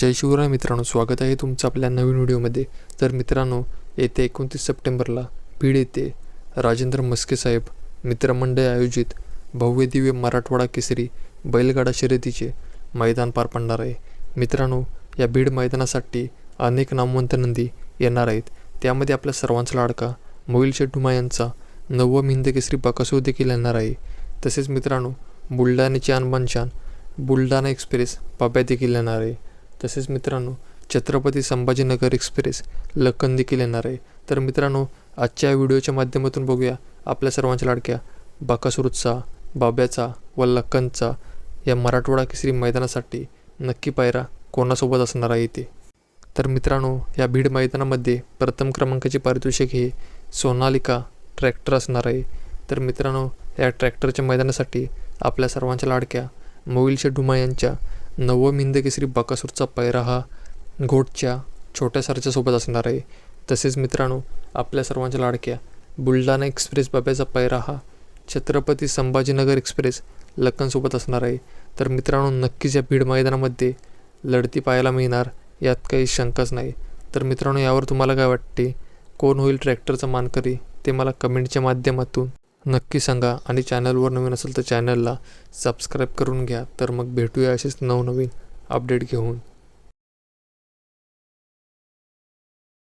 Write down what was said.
जय शिवराय मित्रांनो स्वागत आहे तुमचं आपल्या नवीन व्हिडिओमध्ये. तर मित्रांनो येत्या एकोणतीस सप्टेंबरला बीड येथे राजेंद्र मस्के साहेब मित्रमंडळ आयोजित भव्य दिव्य मराठवाडा केसरी बैलगाडा शर्यतीचे मैदान पार पडणार आहे. मित्रांनो या बीड मैदानासाठी अनेक नामवंत नंदी येणार आहेत. त्यामध्ये आपल्या सर्वांचा लाडका मोहिल शेट्टुमा यांचा नवम हिंद केसरी बकासूर देखील येणार आहे. तसेच मित्रांनो बुलढाण्याची अनबानशान बुलढाणा एक्सप्रेस पाब्या देखील येणार आहे. तसेच मित्रांनो छत्रपती संभाजीनगर एक्सप्रेस लक्कन देखील येणार आहे. तर मित्रांनो आजच्या व्हिडिओच्या माध्यमातून बघूया आपल्या सर्वांच्या लाडक्या बाकासुरूचा बाब्याचा व लक्कनचा या मराठवाडा केसरी मैदानासाठी नक्की पायरा कोणासोबत असणार आहे ते तर मित्रांनो या भीड मैदानामध्ये प्रथम क्रमांकाचे पारितोषिक हे सोनालिका ट्रॅक्टर असणार आहे. तर मित्रांनो या ट्रॅक्टरच्या मैदानासाठी आपल्या सर्वांच्या लाडक्या मोविलशे डुमा यांच्या नवम हिंद केसरी बकासूरचा पैरा हा घोटच्या छोट्या सरच्यासोबत असणार आहे. तसेच मित्रांनो आपल्या सर्वांच्या लाडक्या बुलढाणा एक्सप्रेस बाब्याचा पैरा हा छत्रपती संभाजीनगर एक्सप्रेस लक्कनसोबत असणार आहे. तर मित्रांनो नक्कीच या भीड मैदानामध्ये लढती पाहायला मिळणार यात काही शंकाच नाही. तर मित्रांनो यावर तुम्हाला काय वाटते? कोण होईल ट्रॅक्टरचा मानकरी? ते मला कमेंटच्या माध्यमातून नक्की सांगा. आणि चॅनलवर नवीन असेल तर चॅनलला सबस्क्राईब करून घ्या. तर मग भेटूया असेच नवनवीन अपडेट घेऊन.